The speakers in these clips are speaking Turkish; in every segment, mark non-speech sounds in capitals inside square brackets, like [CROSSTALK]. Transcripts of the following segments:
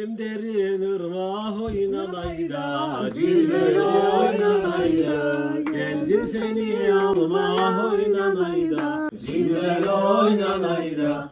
Derin ırmak oynanayda, cilve oynanayda, geldim seni alma oynanayda, cilve oynanayda.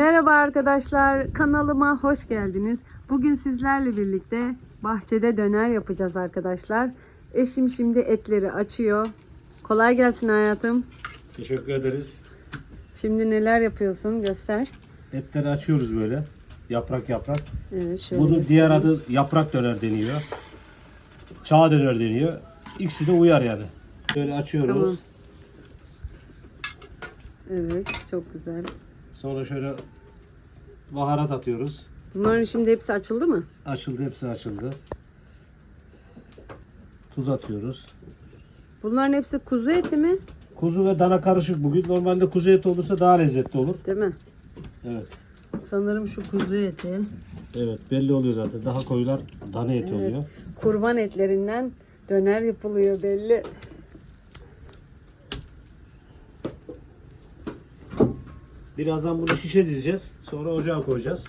Merhaba arkadaşlar, kanalıma hoş geldiniz. Bugün sizlerle birlikte bahçede döner yapacağız arkadaşlar. Eşim şimdi etleri açıyor. Kolay gelsin hayatım. Teşekkür ederiz. Şimdi neler yapıyorsun göster. Etleri açıyoruz böyle, yaprak yaprak. Evet şöyle Bunun göstereyim. diğer adı yaprak döner deniyor. Çağ döner deniyor. İkisi de uyar yani. Böyle açıyoruz. Tamam. Evet çok güzel. Sonra şöyle baharat atıyoruz. Bunların şimdi hepsi açıldı mı? Açıldı, hepsi açıldı. Tuz atıyoruz. Bunların hepsi kuzu eti mi? Kuzu ve dana karışık bugün. Normalde kuzu eti olursa daha lezzetli olur. Değil mi? Evet. Sanırım şu kuzu eti. Evet belli oluyor zaten. Daha koyular dana eti Evet. oluyor. Kurban etlerinden döner yapılıyor belli. Birazdan bunu şişe dizeceğiz. Sonra ocağa koyacağız.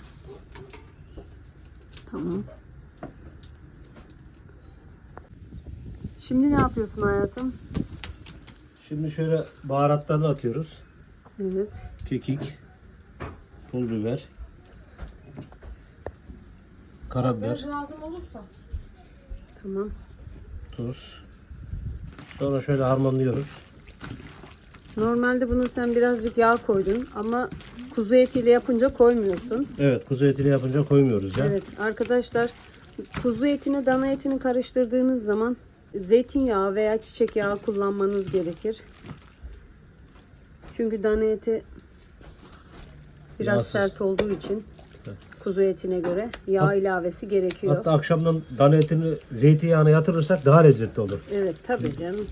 Tamam. Şimdi ne yapıyorsun hayatım? Şimdi şöyle baharatlarını atıyoruz. Evet. Kekik, pul biber, karabiber, Tamam. tuz. Sonra şöyle harmanlıyoruz. Normalde bunu sen birazcık yağ koydun ama kuzu etiyle yapınca koymuyorsun. Evet kuzu etiyle yapınca koymuyoruz ya. Evet arkadaşlar kuzu etini dana etini karıştırdığınız zaman zeytinyağı veya çiçek yağı kullanmanız gerekir. Çünkü dana eti biraz Yağsız. sert olduğu için kuzu etine göre yağ ilavesi gerekiyor. Hatta akşamdan dana etini zeytinyağına yatırırsak daha lezzetli olur. Evet tabii canım.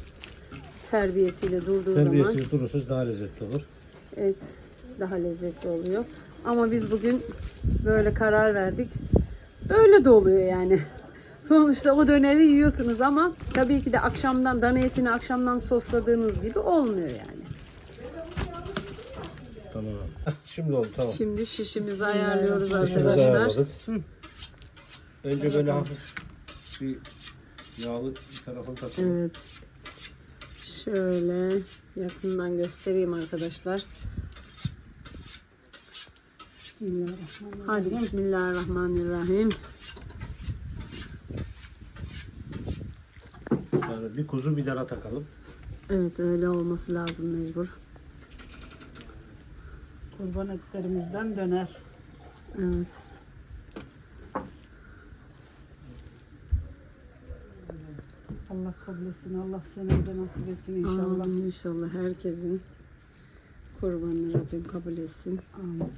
Terbiyesiyle durduğu zaman Terbiyesiz durursa daha lezzetli olur. evet daha lezzetli oluyor. Ama biz bugün böyle karar verdik. Böyle de oluyor yani. [LAUGHS] Sonuçta o döneri yiyorsunuz ama tabii ki de akşamdan dana etini akşamdan sosladığınız gibi olmuyor yani. Tamam. [LAUGHS] Şimdi oldu tamam. Şimdi şişimizi ayarlıyoruz Şişimizi arkadaşlar. ayarladık. Önce böyle hafif bir yağlı bir tarafını takalım. Evet. Şöyle yakından göstereyim arkadaşlar. Bismillahirrahmanirrahim. Hadi Bismillahirrahmanirrahim. Yani bir kuzu bir dana takalım. Evet öyle olması lazım mecbur. Kurban etlerimizden döner. Evet. Allah kabul etsin. Allah seneye de nasip etsin inşallah. Amin inşallah herkesin kurbanını Rabbim kabul etsin. Amin.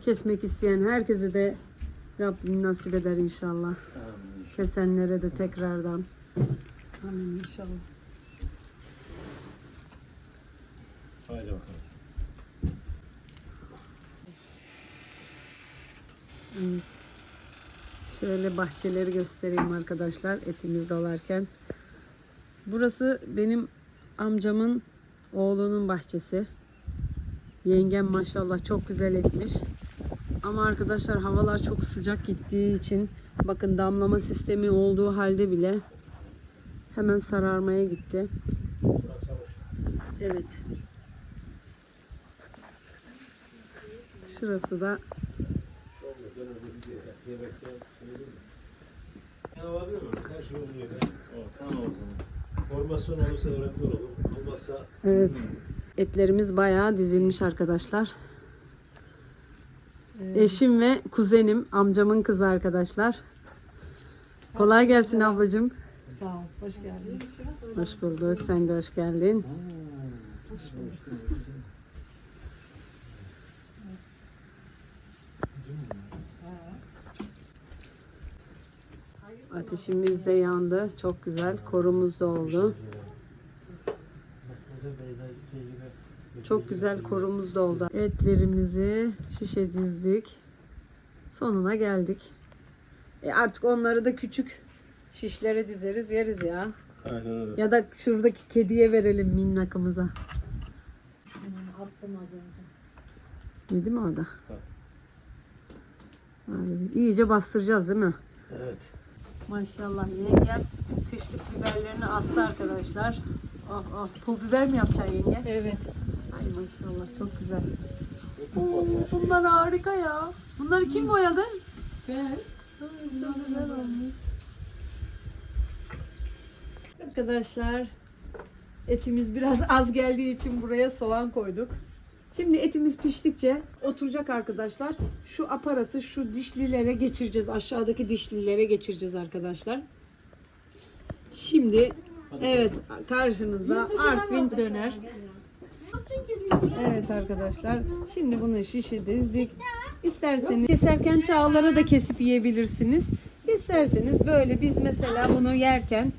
Kesmek isteyen herkese de Rabbim nasip eder inşallah. Kesenlere de tekrardan. Amin inşallah. Haydi bakalım. Evet. Şöyle bahçeleri göstereyim arkadaşlar etimiz dolarken. Burası benim amcamın oğlunun bahçesi. Yengem maşallah çok güzel etmiş. Ama arkadaşlar havalar çok sıcak gittiği için bakın damlama sistemi olduğu halde bile hemen sararmaya gitti. Evet. Şurası da Ya var değil mi? Her şey oluyor. Tamam o zaman. Formasyon olursa öğretmen olur. Olmazsa Evet. Etlerimiz bayağı dizilmiş arkadaşlar. Eşim ve kuzenim, amcamın kızı arkadaşlar. Kolay gelsin ablacığım. Sağ ol. Hoş geldin. Hoş bulduk. Sen de hoş geldin. Ateşimiz de yandı. Çok güzel. Korumuz da oldu. Çok güzel korumuz da oldu. Etlerimizi şişe dizdik. Sonuna geldik. E artık onları da küçük şişlere dizeriz yeriz ya. Aynen öyle. Ya da şuradaki kediye verelim minnakımıza. Attım az önce. Yedi mi o da? Hadi, iyice bastıracağız değil mi? Evet. Maşallah yengem kışlık biberlerini astı arkadaşlar. Oh oh pul biber mi yapacaksın yenge? Evet. Ay maşallah çok güzel. Oo, bunlar harika ya. Bunları kim boyadı? Ben Ay, Çok güzel olmuş. Arkadaşlar etimiz biraz [LAUGHS] az geldiği için buraya soğan koyduk. Şimdi etimiz piştikçe oturacak arkadaşlar. Şu aparatı şu dişlilere geçireceğiz. Aşağıdaki dişlilere geçireceğiz arkadaşlar. Şimdi evet karşınızda Artvin döner. Evet arkadaşlar. Şimdi bunu şişe dizdik. İsterseniz keserken çağlara da kesip yiyebilirsiniz. İsterseniz böyle biz mesela bunu yerken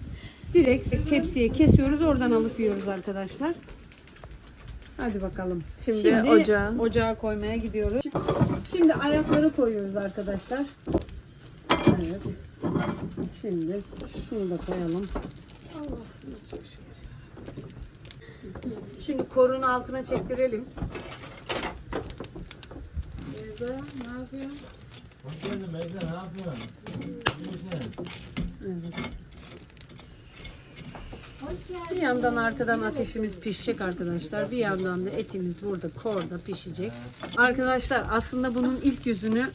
direkt tepsiye kesiyoruz. Oradan alıp yiyoruz arkadaşlar. Hadi bakalım. Şimdi, ocağa. ocağa koymaya gidiyoruz. Şimdi ayakları koyuyoruz arkadaşlar. Evet. Şimdi şunu da koyalım. Şimdi korun altına çektirelim. Beyza ne yapıyorsun? Evet. Bir yandan arkadan ateşimiz pişecek arkadaşlar. Bir yandan da etimiz burada korda pişecek. Arkadaşlar aslında bunun ilk yüzünü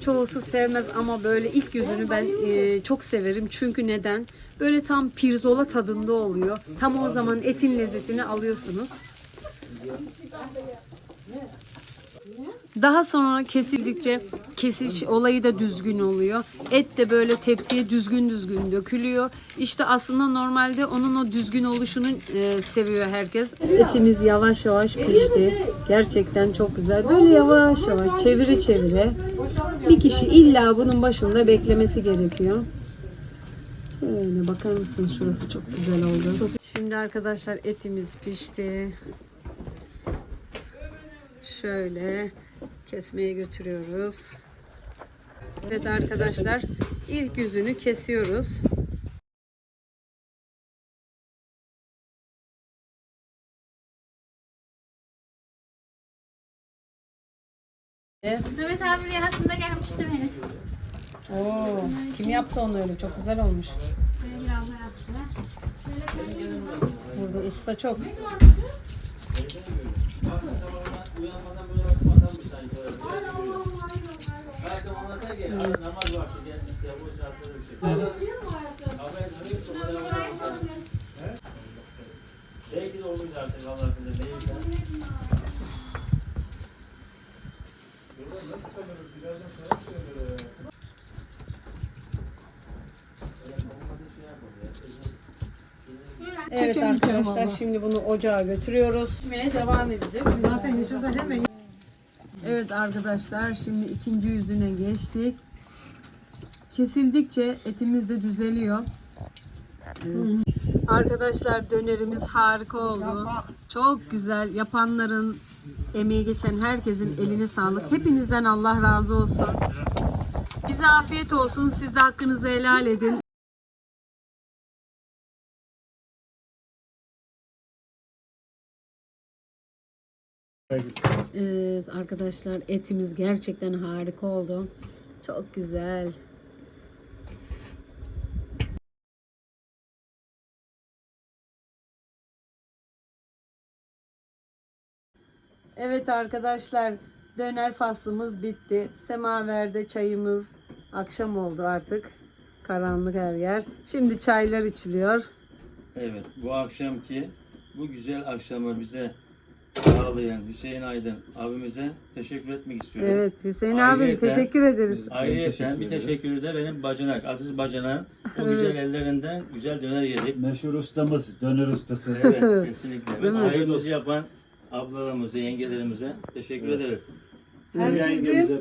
çoğusu sevmez ama böyle ilk yüzünü ben e, çok severim. Çünkü neden? Böyle tam pirzola tadında oluyor. Tam o zaman etin lezzetini alıyorsunuz. Daha sonra kesildikçe kesiş olayı da düzgün oluyor. Et de böyle tepsiye düzgün düzgün dökülüyor. İşte aslında normalde onun o düzgün oluşunu e, seviyor herkes. Etimiz yavaş yavaş pişti. Gerçekten çok güzel. Böyle yavaş yavaş çevire çevire. Bir kişi illa bunun başında beklemesi gerekiyor. Şöyle bakar mısınız şurası çok güzel oldu. Şimdi arkadaşlar etimiz pişti. Şöyle kesmeye götürüyoruz. Evet arkadaşlar ilk yüzünü kesiyoruz. Mehmet abi rüyasında gelmişti beni. Oo, kim yaptı onu öyle? Çok güzel olmuş. Böyle abla yaptı. Burada usta çok. Belki de olmuş artık Allah bilir. Neyse. Evet arkadaşlar şimdi bunu ocağa götürüyoruz. Yemeğe devam edeceğiz. Zaten şurada hemen. Evet arkadaşlar şimdi ikinci yüzüne geçtik. Kesildikçe etimiz de düzeliyor. Evet. Arkadaşlar dönerimiz harika oldu. Çok güzel. Yapanların emeği geçen herkesin eline sağlık. Hepinizden Allah razı olsun. Bize afiyet olsun. Siz hakkınızı helal edin. Evet arkadaşlar etimiz gerçekten harika oldu. Çok güzel. Evet arkadaşlar döner faslımız bitti. Semaverde çayımız akşam oldu artık. Karanlık her yer. Şimdi çaylar içiliyor. Evet, bu akşamki bu güzel akşamı bize sağlayan Hüseyin Aydın abimize teşekkür etmek istiyorum. Evet Hüseyin abi Ayrıyeten- teşekkür ederiz. Ayrıca bir teşekkürü de benim bacanak, Aziz Bacanak. O güzel ellerinden güzel döner yedik. Meşhur ustamız, döner ustası. Evet, kesinlikle. Mi? çayımızı yapan ablalarımıza, yengelerimize teşekkür ederiz. Herkesin eline,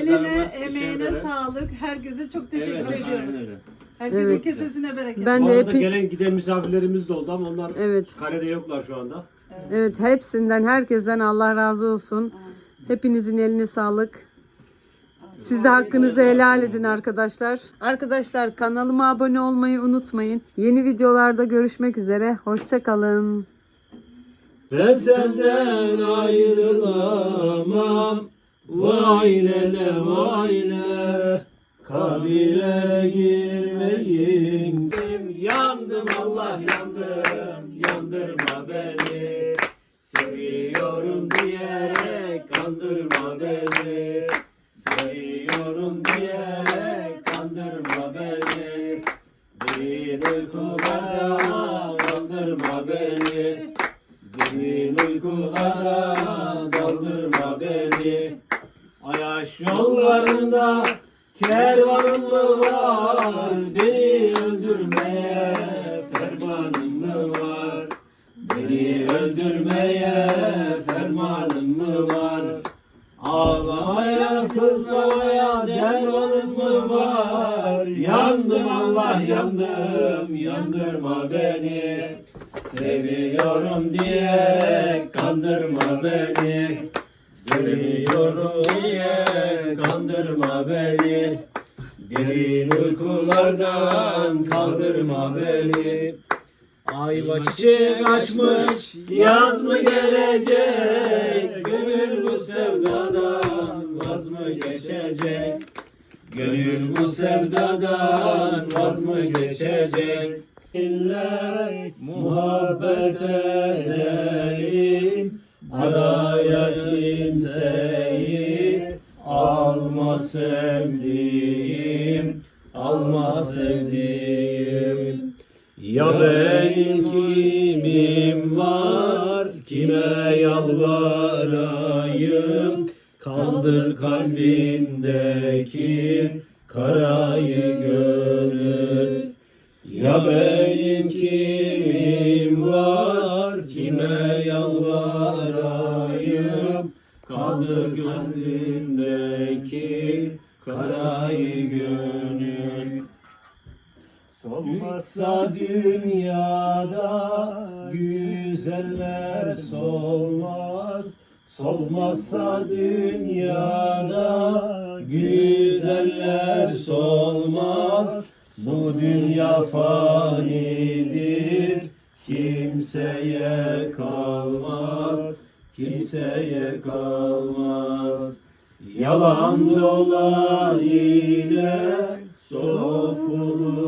Kızlarımız, emeğine sağlık. Herkese çok teşekkür Evet, aynen ediyoruz. öyle. Herkesin Evet. kesesine bereket. Ben Bu de arada epi... gelen giden misafirlerimiz de oldu ama onlar Evet. karede yoklar şu anda. Evet hepsinden herkesten Allah razı olsun. Hepinizin eline sağlık. Siz de hakkınızı helal edin arkadaşlar. Arkadaşlar kanalıma abone olmayı unutmayın. Yeni videolarda görüşmek üzere. Hoşçakalın. Ben senden ayrılamam Vay lele vay le Kabire girmeyin Yandım Allah yandım Kandırma beni Seviyorum diyerek Kandırma beni. Bir uykularda Kandırma beni. Derin uykulara daldırma beni. Ayaş yollarında kervanım mı var Yandım Allah yandım yandırma beni. Seviyorum diye kandırma beni. Seviyorum diye kandırma beni. Derin uykulardan kaldırma beni. Ayva çiçek açmış yaz mı gelecek? Gönül bu sevdadan vaz mı geçecek Gönül bu sevdadan vaz mı geçecek? İlle muhabbet edelim. Araya kimseyi alma sevdiğim Alma sevdiğim. Ya benim kimim var Kime yalvarayım Kaldır kalbindeki karayı gönül. Ya benim kimim var kime yalvarayım? Kaldır gönlündeki karayı gönül. Solmazsa dünyada güzeller solmaz Solmazsa dünyada güzeller solmaz. Bu dünya fanidir kimseye kalmaz Kimseye kalmaz. Yalan dolan ile sofuluk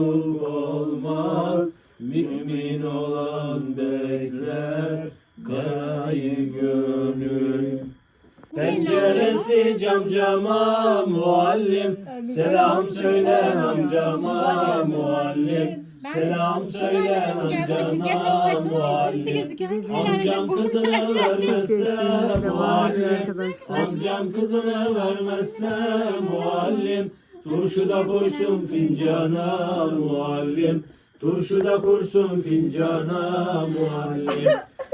Penceresi cam cama muallim. Selam söyle amcama muallim. Selam söyle amcama muallim. Amcam kızını vermezse muallim. Amcam kızını vermezse muallim. Turşu da koysun fincana muallim. Turşu da kursun fincana muallim.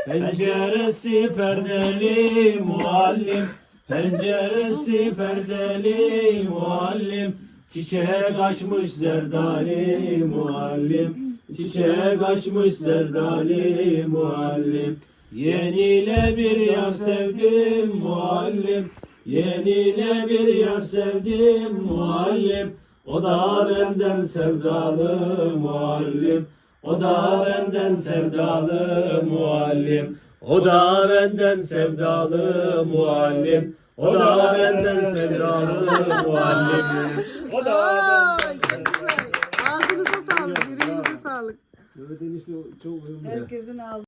Penceresi perdeli muallim Penceresi perdeli muallim Çiçeğe kaçmış zerdali muallim. Çiçeğe kaçmış zerdali muallim. Yeniyle bir yar sevdim muallim. Yeniyle bir yar sevdim muallim. O da benden sevdalı muallim. O da benden sevdalı muallim O da benden sevdalı muallim O da benden sevdalı muallim O da benden. Ağzınıza sağlık, yüreğinize sağlık. Evet enişte çok uyumlu. Herkesin ağzı